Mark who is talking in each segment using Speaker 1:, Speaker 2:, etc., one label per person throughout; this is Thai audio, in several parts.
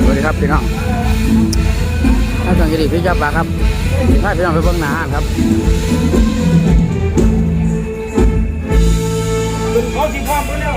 Speaker 1: สวัสดีครับพี่น้องท่านสังเกตพี่เจ้าปลาครับท่านพี่น้องไปเบิ่งน้าครับ
Speaker 2: เขาสิพร้อมแล้ว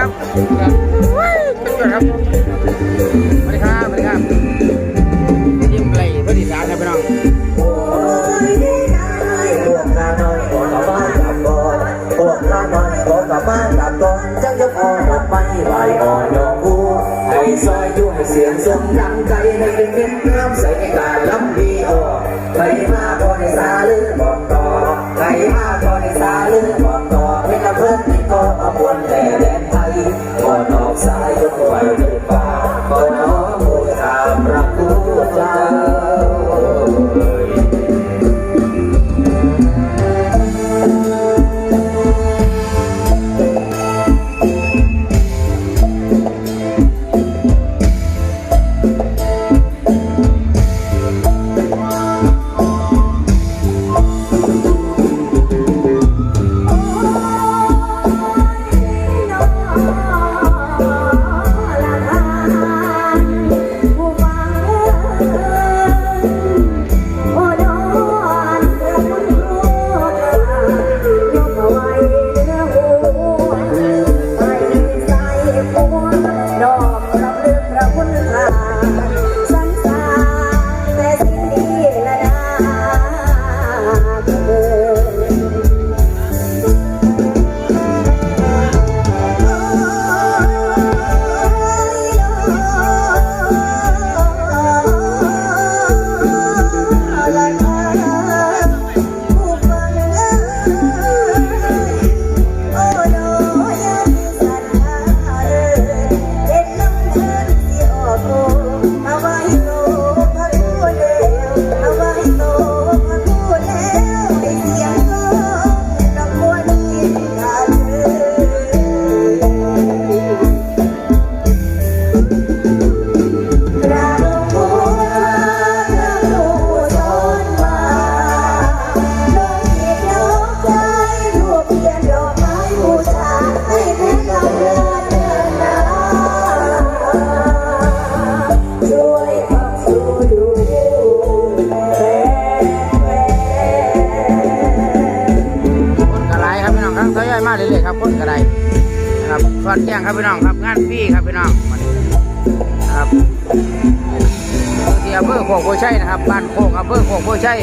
Speaker 3: ค
Speaker 1: รับ
Speaker 4: สุ
Speaker 3: ดยอดค
Speaker 1: รับสวัสดีครับสวัสดีครับยิ้มเล
Speaker 3: ยเพื่
Speaker 4: อนอีสานครับพี่น้องบ้านกลับก่อนจังจะพอหลัไปไหลอ่อนยอกูให้ซอยช่ให้เสียงสมดังใจในเป็นเม็ดน้ใสในารลำดีออกใครมาก่อนในสาลือบอกต่อใครมาก่อนในสา
Speaker 3: ลือบ
Speaker 1: อก ครับพี่น้องครับงานฟรีครับพี่น้องครับที่
Speaker 4: อำเภอโคกโพชัยนะครับบ้านโคกอำเภอโคกโพชัย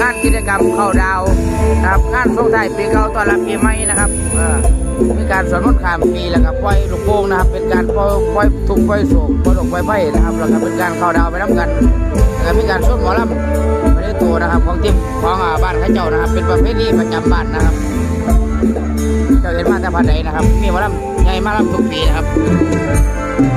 Speaker 4: งานกิจกรรมเข้าดาวนะครับงานส่งทยปีเก่าตอนรับปีใหม่นะครับมีการสอนมนขามปีแล้วครับปล่อยลูกโป่งนะครับ เป็นการปล่อยปล่อยทุ่ปล่อยโศกปล่อยดอกปล่อยไฟนะครับแล้วก็เป็นการเข้าดาวไปน้ำกันแล้วมีการสวดหมอลำไปได้ตัวนะครับ ของทีมของบ้านข้าเจ้านะครับ เป็นประเพณีประจำบ้านนะครับ จ้าเห็นมาแต่พันไหนะครับ มีมาลำใหญ่มาลำทุกปีนะครับ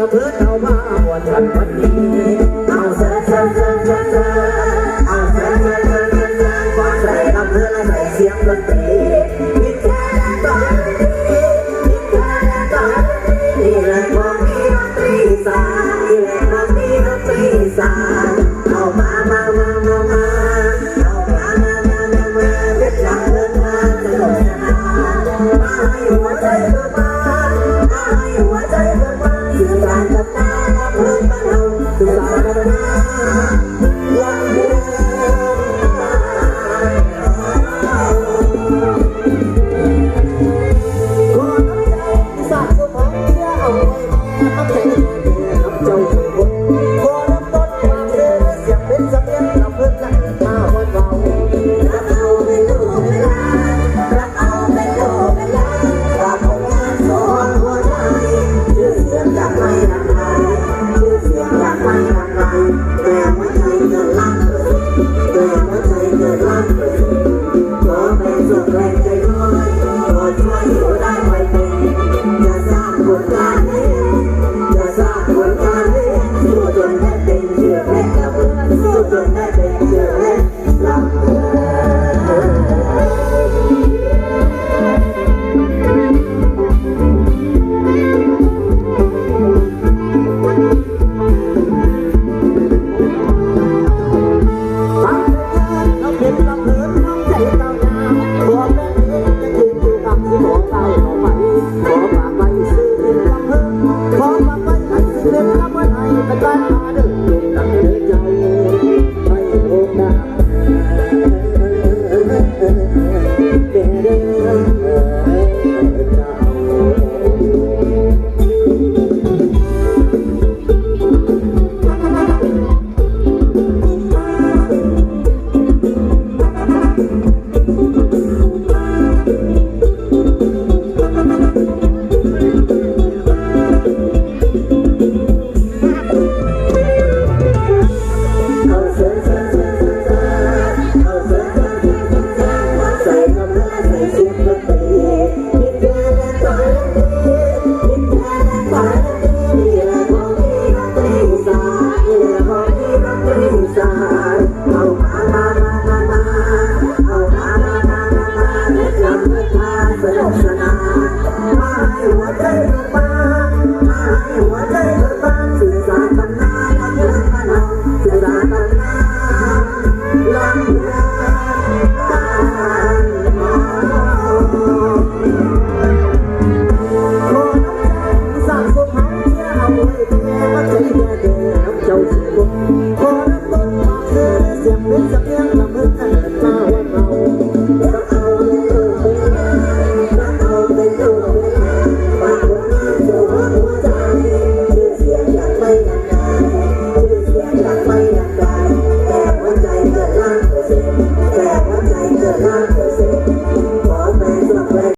Speaker 5: ละ
Speaker 4: เพิดเท่า